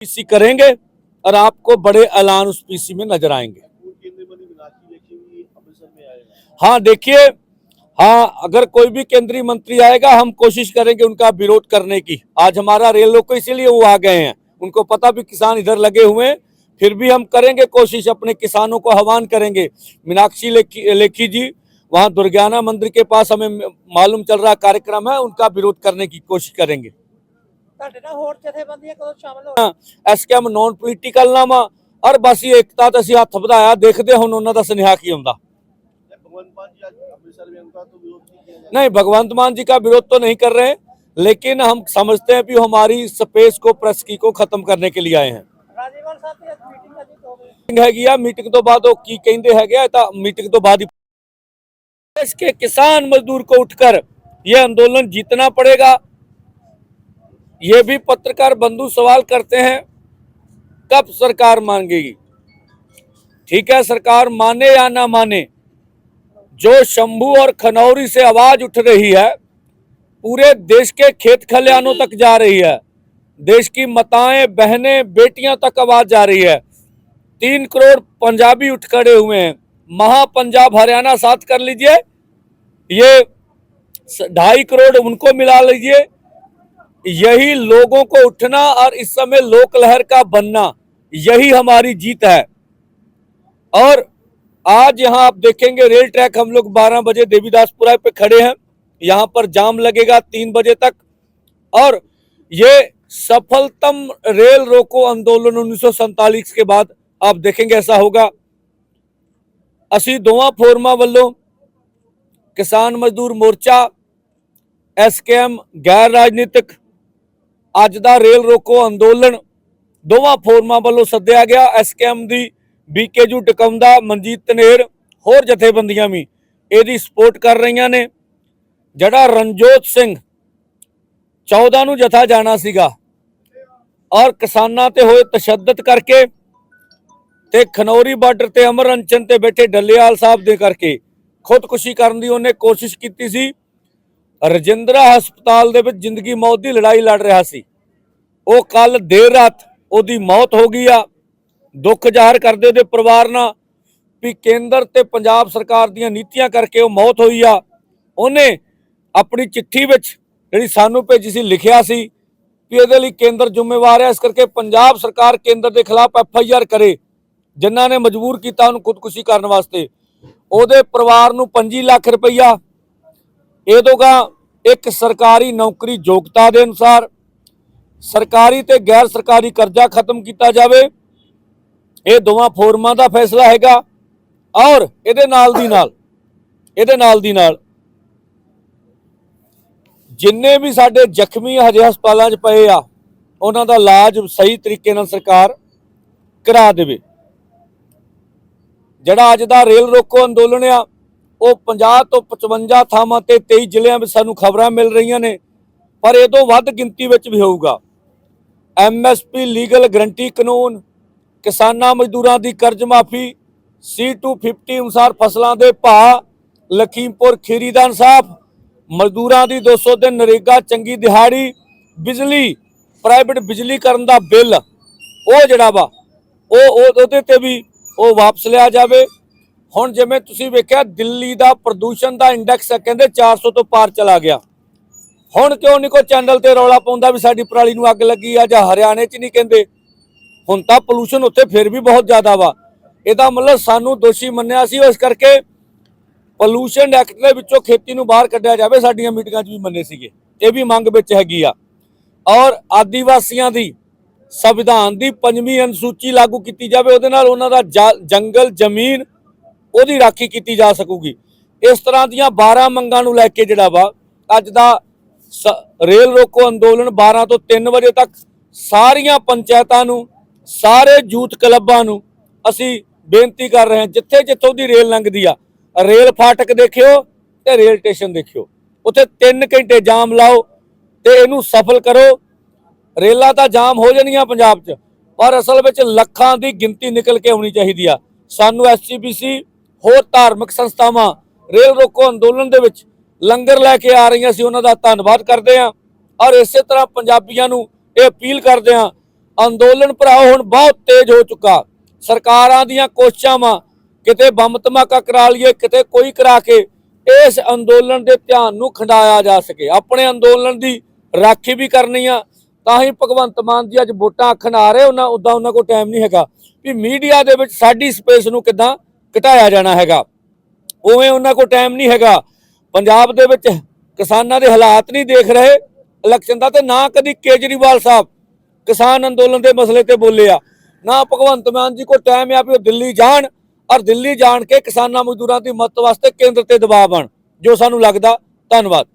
PC करेंगे और आपको बड़े ऐलान उस पीसी में नज़र आएँगे। हाँ देखिए हाँ अगर कोई भी केंद्रीय मंत्री आएगा, हम कोशिश करेंगे उनका विरोध करने की। आज हमारा रेल लोग को इसीलिए वो आ गए हैं। उनको पता भी किसान इधर लगे हुए हैं, फिर भी हम करेंगे कोशिश, अपने किसानों को आह्वान करेंगे। मीनाक्षी लेखी लेखी जी, वहाँ दुर्गाना मंदिर के पास हमें मालूम चल रहा कार्यक्रम है, उनका विरोध करने की कोशिश करेंगे। ਤੁਹਾਡੇ ਨਾਲ ਹੋਰ ਜਥੇਬੰਦੀਆਂ ਕਦੋਂ ਸ਼ਾਮਲ ਹੋ ਐਸਕੇਐਮ ਨੌਨ ਪੋਲੀਟੀਕਲ ਨਾਮਾ ਔਰ ਬਸ ਇਹ ਏਕਤਾ ਤੇ ਅਸੀਂ ਹੱਥ ਵਧਾਇਆ ਦੇਖਦੇ ਹੁਣ ਉਹਨਾਂ ਦਾ ਸੁਨੇਹਾ ਕੀ ਹੁੰਦਾ भगवंत मान जी आज अमृतसर में उनका तो विरोध नहीं किया जाए नहीं भगवंत मान जी का विरोध तो नहीं कर रहे हैं लेकिन हम समझते हैं कि वो हमारी स्पेस को प्रेस की को खत्म करने के लिए आए हैं ਰਾਜੇਵਾਲ ਸਾਹਿਬ ਦੀ ਅੱਜ ਮੀਟਿੰਗ ਅਜੀ ਦੋ ਵਜੇ ਮੀਟਿੰਗ ਹੈਗੀ ਆ ਮੀਟਿੰਗ ਤੋਂ ਬਾਅਦ ਉਹ ਕੀ ਕਹਿੰਦੇ ਹੈਗੇ ਆ ਇਹ ਤਾਂ ਮੀਟਿੰਗ ਤੋਂ ਬਾਅਦ ही देश के किसान मजदूर को उठकर ये आंदोलन जीतना पड़ेगा ये भी पत्रकार बंधु सवाल करते हैं, कब सरकार मांगेगी? ठीक है, सरकार माने या ना माने, जो शंभू और खनौरी से आवाज़ उठ रही है, पूरे देश के खेत खलियानों तक जा रही है। देश की माताएँ, बहनें, बेटियाँ तक आवाज़ जा रही है। तीन करोड़ पंजाबी उठ खड़े हुए हैं। महा पंजाब हरियाणा साथ कर लीजिए। ये ढाई करोड़ उनको मिला लीजिए। यही लोगों को उठना और इस समय लोक लहर का बनना, यही हमारी जीत है। और आज यहाँ आप देखेंगे, रेल ट्रैक हम लोग 12 बजे देवीदासपुरा पे खड़े हैं। यहाँ पर जाम लगेगा तीन बजे तक। और ये सफलतम रेल रोको आंदोलन उन्नीस के बाद, आप देखेंगे ऐसा होगा। असी दोवा फोरमा वालों किसान मजदूर मोर्चा, एसकेएम एम गैर राजनीतिक ਅੱਜ ਦਾ ਰੇਲ ਰੋਕੋ ਅੰਦੋਲਨ ਦੋਵਾਂ ਫੋਰਮਾਂ ਵੱਲੋਂ ਸੱਦਿਆ ਗਿਆ। ਐਸਕੇਐਮ ਦੀ ਬੀਕੇਜੂ ਟਕਮਦਾ ਮਨਜੀਤ ਤਨੇਰ ਹੋਰ ਜਥੇਬੰਦੀਆਂ ਵੀ ਇਹਦੀ ਸਪੋਰਟ ਕਰ ਰਹੀਆਂ ਨੇ। ਜਿਹੜਾ ਰਣਜੋਤ ਸਿੰਘ 14 ਨੂੰ ਜਥਾ ਜਾਣਾ ਸੀਗਾ, ਔਰ ਕਿਸਾਨਾਂ ਤੇ ਹੋਏ ਤਸ਼ੱਦਦ ਕਰਕੇ ਤੇ ਖਨੌਰੀ ਬਾਰਡਰ ਤੇ ਅਮਰ ਅੰਚਨ ਤੇ ਬੈਠੇ ਡੱਲੇਵਾਲ ਸਾਹਿਬ ਦੇ ਕਰਕੇ ਖੁਦਕੁਸ਼ੀ ਕਰਨ ਦੀ ਉਹਨੇ ਕੋਸ਼ਿਸ਼ ਕੀਤੀ ਸੀ। ਰਜਿੰਦਰਾ ਹਸਪਤਾਲ ਦੇ ਵਿੱਚ ਜ਼ਿੰਦਗੀ ਮੌਤ ਦੀ ਲੜਾਈ ਲੜ ਰਿਹਾ ਸੀ। ਉਹ ਕੱਲ ਦੇਰ ਰਾਤ ਉਹਦੀ ਮੌਤ ਹੋ ਗਈ ਆ, ਦੁੱਖ ਜ਼ਾਹਰ ਕਰਦੇ ਉਹਦੇ ਪਰਿਵਾਰ ਨਾਲ ਵੀ ਕੇਂਦਰ ਤੇ ਪੰਜਾਬ ਸਰਕਾਰ ਦੀਆਂ ਨੀਤੀਆਂ ਕਰਕੇ ਉਹ ਮੌਤ ਹੋਈ ਆ। ਉਹਨੇ ਆਪਣੀ ਚਿੱਠੀ ਵਿੱਚ ਜਿਹੜੀ ਸਾਨੂੰ ਭੇਜੀ ਸੀ, ਲਿਖਿਆ ਸੀ ਵੀ ਇਹਦੇ ਲਈ ਕੇਂਦਰ ਜ਼ਿੰਮੇਵਾਰ ਹੈ ਇਸ ਕਰਕੇ ਪੰਜਾਬ ਸਰਕਾਰ ਕੇਂਦਰ ਦੇ ਖਿਲਾਫ ਐਫ ਆਈ ਆਰ ਕਰੇ, ਜਿਨ੍ਹਾਂ ਨੇ ਮਜਬੂਰ ਕੀਤਾ ਉਹਨੂੰ ਖੁਦਕੁਸ਼ੀ ਕਰਨ ਵਾਸਤੇ। ਉਹਦੇ ਪਰਿਵਾਰ ਨੂੰ 25 ਲੱਖ ਰੁਪਈਆ, ਇਹ ਦੋਗਾ ਇੱਕ ਸਰਕਾਰੀ ਨੌਕਰੀ ਯੋਗਤਾ ਦੇ ਅਨੁਸਾਰ ਸਰਕਾਰੀ ਤੇ ਗੈਰ ਸਰਕਾਰੀ ਕਰਜ਼ਾ ਖਤਮ ਕੀਤਾ ਜਾਵੇ। ਇਹ ਦੋਵਾਂ ਫੋਰਮਾਂ ਦਾ ਫੈਸਲਾ ਹੈਗਾ ਔਰ ਇਹਦੇ ਨਾਲ ਦੀ ਨਾਲ, ਇਹਦੇ ਨਾਲ ਦੀ ਨਾਲ ਜਿੰਨੇ ਵੀ ਸਾਡੇ ਜ਼ਖਮੀ ਹਜੇ ਹਸਪਤਾਲਾਂ 'ਚ ਪਏ ਆ, ਉਹਨਾਂ ਦਾ ਇਲਾਜ ਸਹੀ ਤਰੀਕੇ ਨਾਲ ਸਰਕਾਰ ਕਰਾ ਦੇਵੇ। ਜਿਹੜਾ ਅੱਜ ਦਾ ਰੇਲ ਰੋਕੋ ਅੰਦੋਲਨ ਆ, ਉਹ 50 ਤੋਂ 55 ਥਾਵਾਂ ਤੇ 23 ਜ਼ਿਲ੍ਹਿਆਂ ਵਿੱਚ ਸਾਨੂੰ ਖਬਰਾਂ ਮਿਲ ਰਹੀਆਂ ਨੇ, ਪਰ ਇਹ ਤੋਂ ਵੱਧ ਗਿਣਤੀ ਵਿੱਚ ਵੀ ਹੋਊਗਾ। ਐਮਐਸਪੀ ਲੀਗਲ ਗਰੰਟੀ ਕਾਨੂੰਨ, ਕਿਸਾਨਾਂ ਮਜ਼ਦੂਰਾਂ ਦੀ ਕਰਜ਼ ਮਾਫੀ C250 ਅਨੁਸਾਰ ਫਸਲਾਂ ਦੇ ਭਾਅ, ਲਖੀਮਪੁਰ ਖੀਰੀ ਦਾ ਇਨਸਾਫ, ਮਜ਼ਦੂਰਾਂ ਦੀ 200 ਦਿਨ ਨਰੇਗਾ, ਚੰਗੀ ਦਿਹਾੜੀ, ਬਿਜਲੀ ਪ੍ਰਾਈਵੇਟ ਬਿਜਲੀ ਕਰਨ ਦਾ ਬਿੱਲ। ਉਹ ਜਿਹੜਾ ਵਾ, ਉਹ ਉਹਦੇ ਤੇ ਵੀ ਉਹ ਵਾਪਸ ਲਿਆ ਜਾਵੇ। ਹੁਣ ਜਿਵੇਂ ਤੁਸੀਂ ਵੇਖਿਆ, ਦਿੱਲੀ ਦਾ ਪ੍ਰਦੂਸ਼ਣ ਦਾ ਇੰਡੈਕਸ ਕਹਿੰਦੇ 400 ਤੋਂ ਪਾਰ ਚਲਾ ਗਿਆ। ਹੁਣ ਕਿਉਂ ਨਹੀਂ ਕੋਈ ਚੈਨਲ ਤੇ ਰੌਲਾ ਪਾਉਂਦਾ ਵੀ ਸਾਡੀ ਪਰਾਲੀ ਨੂੰ ਅੱਗ ਲੱਗੀ ਆ ਜਾਂ ਹਰਿਆਣੇ 'ਚ ਨਹੀਂ ਕਹਿੰਦੇ? ਹੁਣ ਤਾਂ ਪੋਲੂਸ਼ਨ ਉੱਥੇ ਫਿਰ ਵੀ ਬਹੁਤ ਜ਼ਿਆਦਾ ਵਾ। ਇਹਦਾ ਮਤਲਬ ਸਾਨੂੰ ਦੋਸ਼ੀ ਮੰਨਿਆ ਸੀ, ਇਸ ਕਰਕੇ ਪੋਲੂਸ਼ਨ ਐਕਟ ਦੇ ਵਿੱਚੋਂ ਖੇਤੀ ਨੂੰ ਬਾਹਰ ਕੱਢਿਆ ਜਾਵੇ, ਸਾਡੀਆਂ ਮੀਟਿੰਗਾਂ 'ਚ ਵੀ ਮੰਨੇ ਸੀਗੇ। ਇਹ ਵੀ ਮੰਗ ਵਿੱਚ ਹੈਗੀ ਆ। ਔਰ ਆਦੀਵਾਸੀਆਂ ਦੀ ਸੰਵਿਧਾਨ ਦੀ ਪੰਜਵੀਂ ਅਨੁਸੂਚੀ ਲਾਗੂ ਕੀਤੀ ਜਾਵੇ, ਉਹਦੇ ਨਾਲ ਉਹਨਾਂ ਦਾ ਜਾ- ਜੰਗਲ, ਜ਼ਮੀਨ ਉਹਦੀ ਰਾਖੀ ਕੀਤੀ ਜਾ ਸਕੂਗੀ। ਇਸ ਤਰ੍ਹਾਂ ਦੀਆਂ 12 ਮੰਗਾਂ ਨੂੰ ਲੈ ਕੇ ਜਿਹੜਾ ਵਾ, ਅੱਜ ਦਾ ਰੇਲ ਰੋਕੋ ਅੰਦੋਲਨ 12 ਤੋਂ 3 ਵਜੇ ਤੱਕ ਸਾਰੀਆਂ ਪੰਚਾਇਤਾਂ ਨੂੰ, ਸਾਰੇ ਯੂਥ ਕਲੱਬਾਂ ਨੂੰ ਅਸੀਂ ਬੇਨਤੀ ਕਰ ਰਹੇ ਹਾਂ, ਜਿੱਥੇ ਜਿੱਥੋਂ ਦੀ ਰੇਲ ਲੰਘਦੀ ਆ, ਰੇਲ ਫਾਟਕ ਦੇਖਿਓ ਤੇ ਰੇਲ ਸਟੇਸ਼ਨ ਦੇਖਿਓ। ਉੱਥੇ 3 ਘੰਟੇ ਜਾਮ ਲਾਓ ਤੇ ਇਹਨੂੰ ਸਫਲ ਕਰੋ। ਰੇਲਾਂ ਤਾਂ ਜਾਮ ਹੋ ਜਾਣੀਆਂ ਪੰਜਾਬ 'ਚ, ਪਰ ਅਸਲ ਵਿੱਚ ਲੱਖਾਂ ਦੀ ਗਿਣਤੀ ਨਿਕਲ ਕੇ ਆਉਣੀ ਚਾਹੀਦੀ ਆ। ਸਾਨੂੰ ਐਸਜੀਪੀਸੀ ਹੋਰ ਧਾਰਮਿਕ ਸੰਸਥਾਵਾਂ ਰੇਲ ਰੋਕੋ ਅੰਦੋਲਨ ਦੇ ਵਿੱਚ ਲੰਗਰ ਲੈ ਕੇ ਆ ਰਹੀਆਂ ਸੀ, ਉਹਨਾਂ ਦਾ ਧੰਨਵਾਦ ਕਰਦੇ ਹਾਂ। ਔਰ ਇਸੇ ਤਰ੍ਹਾਂ ਪੰਜਾਬੀਆਂ ਨੂੰ ਇਹ ਅਪੀਲ ਕਰਦੇ ਹਾਂ, ਅੰਦੋਲਨ ਭਰਾਓ, ਹੁਣ ਬਹੁਤ ਤੇਜ਼ ਹੋ ਚੁੱਕਾ। ਸਰਕਾਰਾਂ ਦੀਆਂ ਕੋਸ਼ਿਸ਼ਾਂ ਵਾ ਕਿਤੇ ਬੰਬ ਧਮਾਕਾ ਕਰਾ ਲਈਏ, ਕਿਤੇ ਕੋਈ ਕਰਾ ਕੇ, ਇਸ ਅੰਦੋਲਨ ਦੇ ਧਿਆਨ ਨੂੰ ਖੰਡਾਇਆ ਜਾ ਸਕੇ। ਆਪਣੇ ਅੰਦੋਲਨ ਦੀ ਰਾਖੀ ਵੀ ਕਰਨੀ ਆ, ਤਾਂ ਹੀ ਭਗਵੰਤ ਮਾਨ ਜੀ ਅੱਜ ਵੋਟਾਂ ਆਖਣ ਆ ਰਹੇ, ਉਹਨਾਂ ਉਦਾਂ ਉਹਨਾਂ ਕੋਲ ਟਾਈਮ ਨਹੀਂ ਹੈਗਾ। ਵੀ ਮੀਡੀਆ ਦੇ ਵਿੱਚ ਸਾਡੀ ਸਪੇਸ ਨੂੰ ਕਿਦਾਂ ਘਟਾਇਆ ਜਾਣਾ ਹੈਗਾ। ਉਵੇਂ ਉਹਨਾਂ ਕੋਲ ਟਾਈਮ ਨਹੀਂ ਹੈਗਾ। ਪੰਜਾਬ ਦੇ ਵਿੱਚ ਕਿਸਾਨਾਂ ਦੇ ਹਾਲਾਤ ਨਹੀਂ ਦੇਖ ਰਹੇ। ਇਲੈਕਸ਼ਨ ਦਾ ਤੇ ਨਾ ਕਦੀ ਕੇਜਰੀਵਾਲ ਸਾਹਿਬ ਕਿਸਾਨ ਅੰਦੋਲਨ ਦੇ ਮਸਲੇ ਤੇ ਬੋਲੇ ਆ। ਨਾ ਭਗਵੰਤ ਮਾਨ ਜੀ ਕੋਲ ਟਾਈਮ ਆ ਵੀ ਉਹ ਦਿੱਲੀ ਜਾਣ ਔਰ ਦਿੱਲੀ ਜਾਣ ਕੇ ਕਿਸਾਨਾਂ ਮਜ਼ਦੂਰਾਂ ਦੀ ਮਦਦ ਵਾਸਤੇ ਕੇਂਦਰ ਤੇ ਦਬਾਅ ਬਣ। ਜੋ ਸਾਨੂੰ ਲੱਗਦਾ, ਧੰਨਵਾਦ।